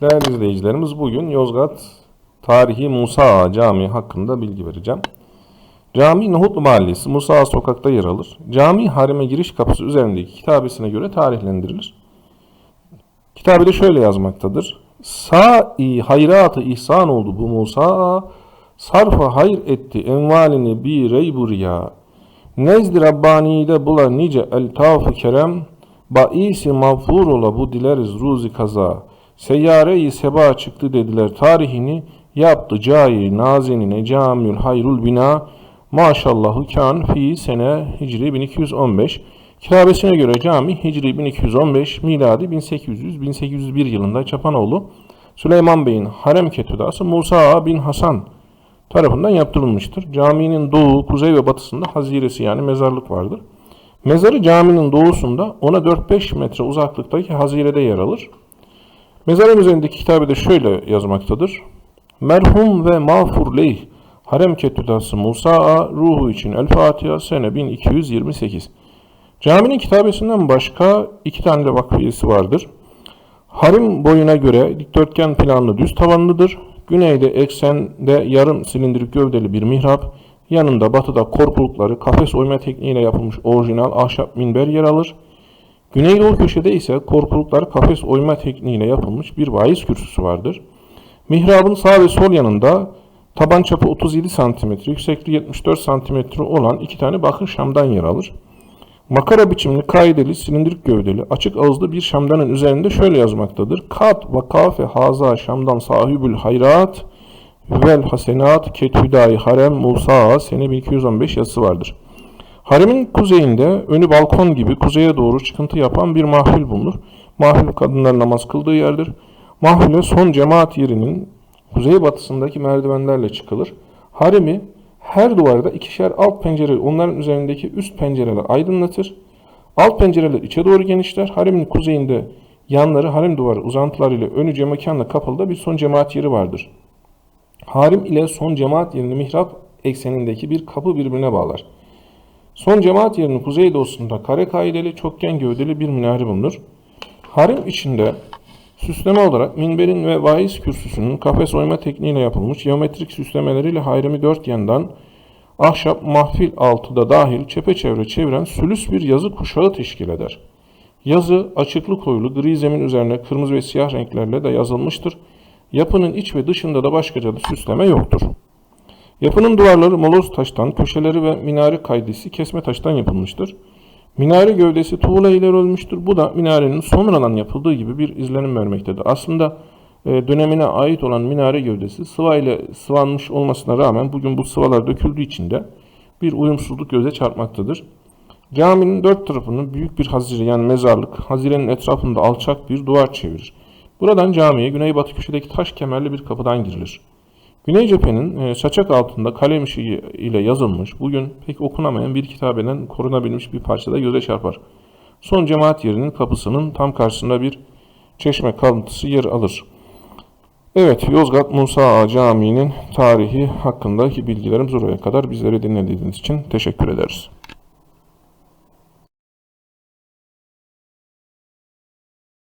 Değerli izleyicilerimiz bugün Yozgat Tarihi Musa Camii hakkında bilgi vereceğim. Cami Nohutlu Mahallesi Musa Sokak'ta yer alır. Cami hareme giriş kapısı üzerindeki kitabesine göre tarihlendirilir. Kitabede şöyle yazmaktadır. Sa'i hayratı ihsan oldu bu Musa sarfa hayır etti envalini bir reyburiya. Nezd-i Rabbani'de bular nice eltaf-ı kerem, baisi mağfur ola bu dileriz ruzi kaza. Seyyare-i seba çıktı dediler tarihini, yaptı cayi nazenine camül hayrul bina. Maşallahu kan fi sene Hicri 1215. Kitabesine göre cami Hicri 1215, miladi 1800-1801 yılında Çapanoğlu Süleyman Bey'in harem ketüdası Musa bin Hasan tarafından yaptırılmıştır. Caminin doğu, kuzey ve batısında haziresi yani mezarlık vardır. Mezarı caminin doğusunda ona 4-5 metre uzaklıktaki hazirede yer alır. Mezarın üzerindeki kitabede şöyle yazmaktadır. Merhum ve mağfur leyh harem ketüdası Musa A ruhu için El Fatiha sene 1228. Caminin kitabesinden başka iki tane de vakfiyesi vardır. Harim boyuna göre dikdörtgen planlı düz tavanlıdır. Güneyde eksende yarım silindirik gövdeli bir mihrap, yanında batıda korkulukları kafes oyma tekniğiyle yapılmış orijinal ahşap minber yer alır. Güneydoğu köşede ise korkulukları kafes oyma tekniğiyle yapılmış bir vaiz kürsüsü vardır. Mihrabın sağ ve sol yanında taban çapı 37 cm, yüksekliği 74 cm olan iki tane bakır şamdan yer alır. Makara biçimli kaideli silindirik gövdeli açık ağızlı bir şamdanın üzerinde şöyle yazmaktadır. Kat ve kafe haza şamdan sahibül hayrat vel hasenat kethüdai harem Musa sene 1215 yazısı vardır. Haremin kuzeyinde önü balkon gibi kuzeye doğru çıkıntı yapan bir mahfil bulunur. Mahfil kadınlar namaz kıldığı yerdir. Mahfile son cemaat yerinin kuzeybatısındaki merdivenlerle çıkılır. Haremi her duvarda ikişer alt pencere onların üzerindeki üst pencereler aydınlatır. Alt pencereler içe doğru genişler. Haremin kuzeyinde yanları harem duvarı uzantılarıyla önü cemakanla kapalı da bir son cemaat yeri vardır. Harim ile son cemaat yerini mihrap eksenindeki bir kapı birbirine bağlar. Son cemaat yerinin kuzeydoğusunda kare kaideli çokgen gövdeli bir minare bulunur. Harim içinde süsleme olarak minberin ve vaiz kürsüsünün kafes oyma tekniğiyle yapılmış geometrik süslemeleriyle hayremi dört yandan ahşap mahfil altıda dahil çepeçevre çeviren sülüs bir yazı kuşağı teşkil eder. Yazı açıklı koyulu gri zemin üzerine kırmızı ve siyah renklerle de yazılmıştır. Yapının iç ve dışında da başkaca da süsleme yoktur. Yapının duvarları moloz taştan, köşeleri ve minare kaydesi kesme taştan yapılmıştır. Minare gövdesi tuğla ile örülmüştür. Bu da minarenin sonradan yapıldığı gibi bir izlenim vermektedir. Aslında e, dönemine ait olan minare gövdesi sıva ile sıvanmış olmasına rağmen bugün bu sıvalar döküldüğü için de bir uyumsuzluk göze çarpmaktadır. Caminin dört tarafını büyük bir hazire yani mezarlık, hazirenin etrafında alçak bir duvar çevirir. Buradan camiye güneybatı köşedeki taş kemerli bir kapıdan girilir. Güney cephenin e, saçak altında kalem ile yazılmış, bugün pek okunamayan bir kitabeden korunabilmiş bir parçada göze çarpar. Son cemaat yerinin kapısının tam karşısında bir çeşme kalıntısı yer alır. Evet, Yozgat Musa Ağa Camii'nin tarihi hakkındaki bilgilerimiz oraya kadar bizleri dinlediğiniz için teşekkür ederiz.